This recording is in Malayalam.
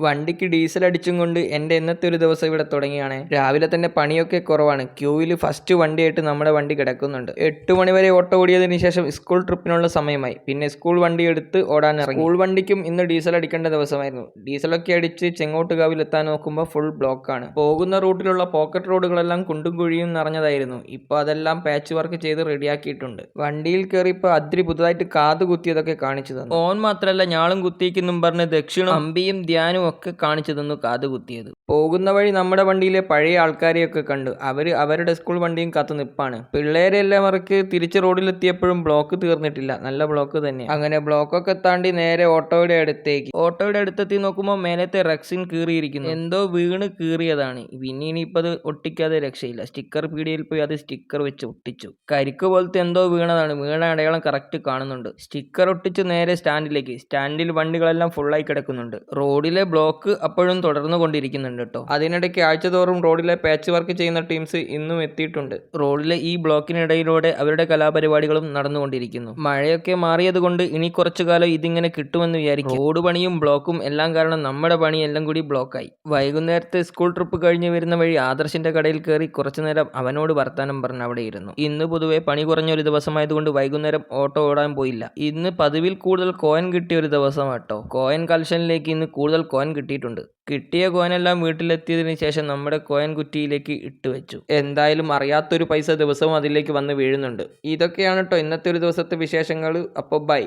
വണ്ടിക്ക് ഡീസൽ അടിച്ചും കൊണ്ട് എന്റെ ഇന്നത്തെ ഒരു ദിവസം ഇവിടെ തുടങ്ങിയാണ്. രാവിലെ തന്നെ പണിയൊക്കെ കുറവാണ്. ക്യൂവിൽ ഫസ്റ്റ് വണ്ടിയായിട്ട് നമ്മുടെ വണ്ടി കിടക്കുന്നുണ്ട്. എട്ട് മണിവരെ ഓട്ടോ ഓടിയതിന് ശേഷം സ്കൂൾ ട്രിപ്പിനുള്ള സമയമായി. പിന്നെ സ്കൂൾ വണ്ടി എടുത്ത് ഓടാൻ ഇറങ്ങി. സ്കൂൾ വണ്ടിക്കും ഇന്ന് ഡീസൽ അടിക്കേണ്ട ദിവസമായിരുന്നു. ഡീസലൊക്കെ അടിച്ച് ചെങ്ങോട്ടുകാവിൽ എത്താൻ നോക്കുമ്പോൾ ഫുൾ ബ്ലോക്കാണ് പോകുന്ന റൂട്ടിലുള്ള പോക്കറ്റ് റോഡുകളെല്ലാം കുണ്ടും കുഴിയും നിറഞ്ഞതായിരുന്നു. ഇപ്പോൾ അതെല്ലാം പാച്ച് വർക്ക് ചെയ്ത് റെഡിയാക്കിയിട്ടുണ്ട്. വണ്ടിയിൽ കയറി ഇപ്പോൾ അതിരി പുതുതായിട്ട് കാത് കുത്തിയതൊക്കെ കാണിച്ചു തന്നു. ഓൻ മാത്രമല്ല ഞാളും കുത്തിയിക്കുന്നും പറഞ്ഞ് ദക്ഷിണം അമ്പിയും ധ്യാനും ഒക്കെ കാണിച്ചു തന്നു കാതുകുത്തിയത് പോകുന്ന വഴി നമ്മുടെ വണ്ടിയിലെ പഴയ ആൾക്കാരെയൊക്കെ കണ്ടു. അവർ അവരുടെ സ്കൂൾ വണ്ടിയും കാത്തു നിപ്പാണ്. പിള്ളേരെല്ലാം അവർക്ക് തിരിച്ച് റോഡിലെത്തിയപ്പോഴും ബ്ലോക്ക് തീർന്നിട്ടില്ല. നല്ല ബ്ലോക്ക് തന്നെ. അങ്ങനെ ബ്ലോക്കൊക്കെ താണ്ടി നേരെ ഓട്ടോയുടെ അടുത്തേക്ക്. ഓട്ടോയുടെ അടുത്തെത്തി നോക്കുമ്പോൾ മേലത്തെ റക്സിൻ കീറിയിരിക്കുന്നു. എന്തോ വീണ് കീറിയതാണ്. പിന്നെ ഇനിയിപ്പോൾ അത് ഒട്ടിക്കാതെ രക്ഷയില്ല. സ്റ്റിക്കർ പീടിയയിൽ പോയി അത് സ്റ്റിക്കർ വെച്ച് ഒട്ടിച്ചു. കരിക്ക് പോലത്തെ എന്തോ വീണതാണ്. വീണ അടയാളം കറക്റ്റ് കാണുന്നുണ്ട്. സ്റ്റിക്കർ ഒട്ടിച്ച് നേരെ സ്റ്റാൻഡിലേക്ക്. സ്റ്റാൻഡിൽ വണ്ടികളെല്ലാം ഫുള്ളായി കിടക്കുന്നുണ്ട്. റോഡിലെ ബ്ലോക്ക് അപ്പോഴും തുടർന്നു കൊണ്ടിരിക്കുന്നുണ്ട് കേട്ടോ അതിനിടയ്ക്ക് ആഴ്ചതോറും റോഡിലെ പാച്ച് വർക്ക് ചെയ്യുന്ന ടീംസ് ഇന്നും എത്തിയിട്ടുണ്ട്. റോഡിലെ ഈ ബ്ലോക്കിനിടയിലൂടെ അവരുടെ കലാപരിപാടികളും നടന്നുകൊണ്ടിരിക്കുന്നു. മഴയൊക്കെ മാറിയതുകൊണ്ട് ഇനി കുറച്ചു കാലം ഇതിങ്ങനെ കിട്ടുമെന്ന് വിചാരിക്കും. റോഡ് പണിയും ബ്ലോക്കും എല്ലാം കാരണം നമ്മുടെ പണി എല്ലാം കൂടി ബ്ലോക്കായി. വൈകുന്നേരത്തെ സ്കൂൾ ട്രിപ്പ് കഴിഞ്ഞ് വരുന്ന വഴി ആദർശിന്റെ കടയിൽ കയറി കുറച്ചു നേരം അവനോട് വർത്താനം പറഞ്ഞ് അവിടെ ഇരുന്നു ഇന്ന് പൊതുവെ പണി കുറഞ്ഞ ഒരു ദിവസമായതുകൊണ്ട് വൈകുന്നേരം ഓട്ടോ ഓടാൻ പോയില്ല. ഇന്ന് പതിവിൽ കൂടുതൽ കോയിൻ കിട്ടിയ ഒരു ദിവസമാട്ടോ കോയൻ കളക്ഷനിലേക്ക് ഇന്ന് കൂടുതൽ കോയിൻ കിട്ടിയിട്ടുണ്ട്. കിട്ടിയ കോയിനെല്ലാം വീട്ടിലെത്തിയതിനു ശേഷം നമ്മുടെ കോയിൻ കുറ്റിയിലേക്ക് ഇട്ട് വെച്ചു. എന്തായാലും അറിയാത്തൊരു പൈസ ദിവസവും അതിലേക്ക് വന്ന് വീഴുന്നുണ്ട്. ഇതൊക്കെയാണ് കേട്ടോ ഇന്നത്തെ ഒരു ദിവസത്തെ വിശേഷങ്ങൾ അപ്പോൾ ബൈ.